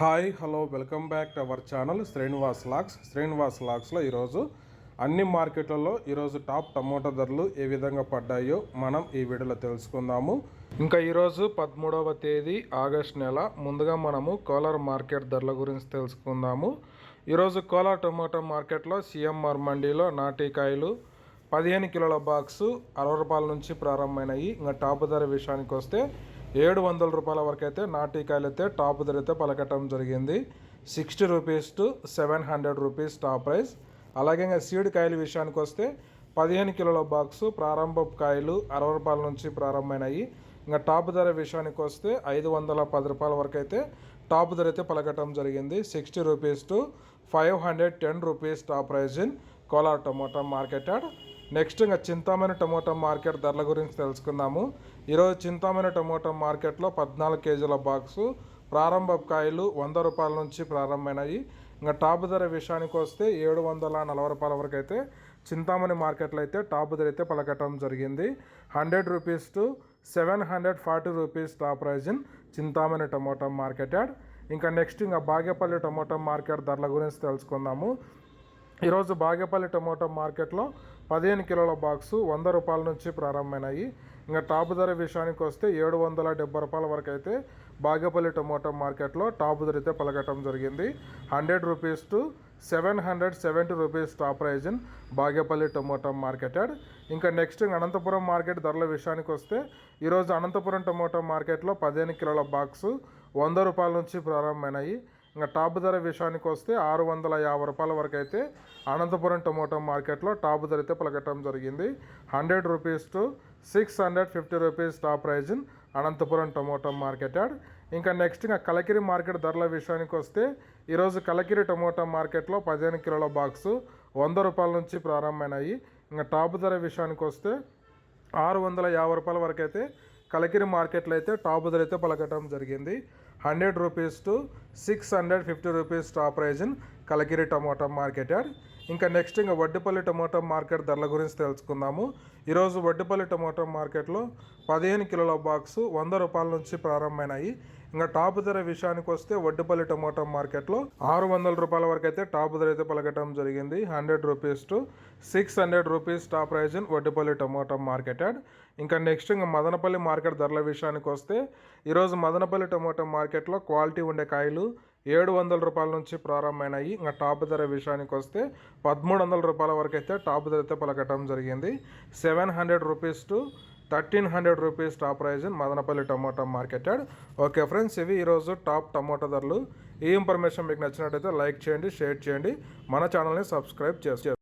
Hi hello welcome back to our channel Srinivas lakhs. Srinivas లాక్స్లో ఈరోజు అన్ని మార్కెట్లలో ఈరోజు టాప్ టమోటా ధరలు ఏ విధంగా పడ్డాయో మనం ఈ వీడియోలో తెలుసుకుందాము. ఇంకా ఈరోజు పదమూడవ తేదీ ఆగస్ట్ నెల. ముందుగా మనము కోలార్ మార్కెట్ ధరల గురించి తెలుసుకుందాము. ఈరోజు కోలార్ టమోటా మార్కెట్లో సిఎంఆర్ మండీలో నాటికాయలు పదిహేను కిలోల బాక్సు అరవై రూపాయల నుంచి ప్రారంభమైనాయి. ఇంకా టాప్ ధర విషయానికి వస్తే ఏడు వందల రూపాయల వరకు అయితే నాటికాయలు అయితే టాప్ ధర అయితే పలకటం జరిగింది. Sixty rupees to seven hundred rupees top price. అలాగే ఇంకా సీడ్ కాయల విషయానికి వస్తే పదిహేను కిలోల బాక్సు ప్రారంభపు కాయలు అరవై రూపాయల నుంచి ప్రారంభమైనాయి. ఇంకా టాప్ ధర విషయానికి వస్తే ఐదు వందల పది రూపాయల వరకు అయితే టాప్ ధర అయితే పలకటం జరిగింది. Sixty rupees to five hundred ten rupees top price in Kolar tomato market yard next ఇంకా చింతామణి టమోటా మార్కెట్ ధరల గురించి తెలుసుకుందాము. ఈరోజు చింతామణి టమోటా మార్కెట్లో పద్నాలుగు కేజీల బాక్సు ప్రారంభ కాయలు వంద రూపాయల నుంచి ప్రారంభమైనాయి. ఇంకా టాప్ ధర విషయానికి వస్తే ఏడు వందల నలభై రూపాయల వరకు అయితే చింతామణి మార్కెట్లో అయితే టాప్ ధర అయితే పలకటం జరిగింది. Hundred rupees to seven hundred forty rupees top price in Chintamani tomato market yard. ఇంకా నెక్స్ట్ ఇంకా బాగేపల్లి టమోటా మార్కెట్ ధరల గురించి తెలుసుకుందాము. ఈరోజు బాగేపల్లి టమోటా మార్కెట్లో పదిహేను కిలోల బాక్సు వంద రూపాయల నుంచి ప్రారంభమైనాయి. ఇంకా టాప్ ధర విషయానికి వస్తే ఏడు వందల డెబ్బై రూపాయల వరకు అయితే బాగేపల్లి టమోటా మార్కెట్లో టాప్ ధర అయితే పలకటం జరిగింది. Hundred rupees to seven hundred seventy rupees top price in Bagepalli tomato market ఇంకా నెక్స్ట్ అనంతపురం మార్కెట్ ధరల విషయానికి వస్తే ఈరోజు అనంతపురం టమోటా మార్కెట్లో పదిహేను కిలోల బాక్సు వంద రూపాయల నుంచి ప్రారంభమైనాయి. ఇంకా టాప్ ధర విషయానికి వస్తే ఆరు వందల యాభై రూపాయల వరకు అయితే అనంతపురం టొమాటో మార్కెట్లో టాప్ ధర అయితే పలకటం జరిగింది. Hundred rupees to six hundred fifty rupees top price in Anantapuram tomato market yard. ఇంకా నెక్స్ట్ ఇంకా కలకిరి మార్కెట్ ధరల విషయానికి వస్తే ఈరోజు కలకిరి టమోటా మార్కెట్లో పదిహేను కిలోల బాక్సు వంద రూపాయల నుంచి ప్రారంభమైనాయి. ఇంకా టాప్ ధర విషయానికి వస్తే ఆరు వందల యాభై రూపాయల వరకు అయితే కలకిరి మార్కెట్లో అయితే టాప్ ధర అయితే పలకటం జరిగింది. Hundred rupees to six hundred fifty rupees top price Kalagiri Kalakiri tomato market yard ఇంకా నెక్స్ట్ ఇంకా వడ్డిపల్లి టమాటా మార్కెట్ ధరల గురించి తెలుసుకుందాము. ఈరోజు వడ్డిపల్లి టమాటా మార్కెట్లో పదిహేను కిలోల బాక్సు వంద రూపాయల నుంచి ప్రారంభమైనాయి. ఇంకా టాప్ ధర విషయానికి వస్తే వడ్డిపల్లి టమాటా మార్కెట్లో ఆరు వందల రూపాయల వరకు అయితే టాప్ ధర అయితే పలకటం జరిగింది. Hundred rupees to six hundred rupees top price in Vaddipalli tomato market yard ఇంకా నెక్స్ట్ ఇంకా మదనపల్లి మార్కెట్ ధరల విషయానికి వస్తే ఈరోజు మదనపల్లి టమాటా మార్కెట్లో క్వాలిటీ ఉండే కాయలు ఏడు వందల రూపాయల నుంచి ప్రారంభమైనాయి. ఇంకా టాప్ ధర విషయానికి వస్తే పదమూడు వందల రూపాయల వరకు అయితే టాప్ ధర అయితే పలకటం జరిగింది. Seven hundred rupees to thirteen hundred rupees top price Madanapalli tomato market okay friends ఇవి ఈరోజు టాప్ టమోటా ధరలు. ఈ ఇన్ఫర్మేషన్ మీకు నచ్చినట్టయితే లైక్ చేయండి షేర్ చేయండి. మన ఛానల్ని సబ్స్క్రైబ్ చేసి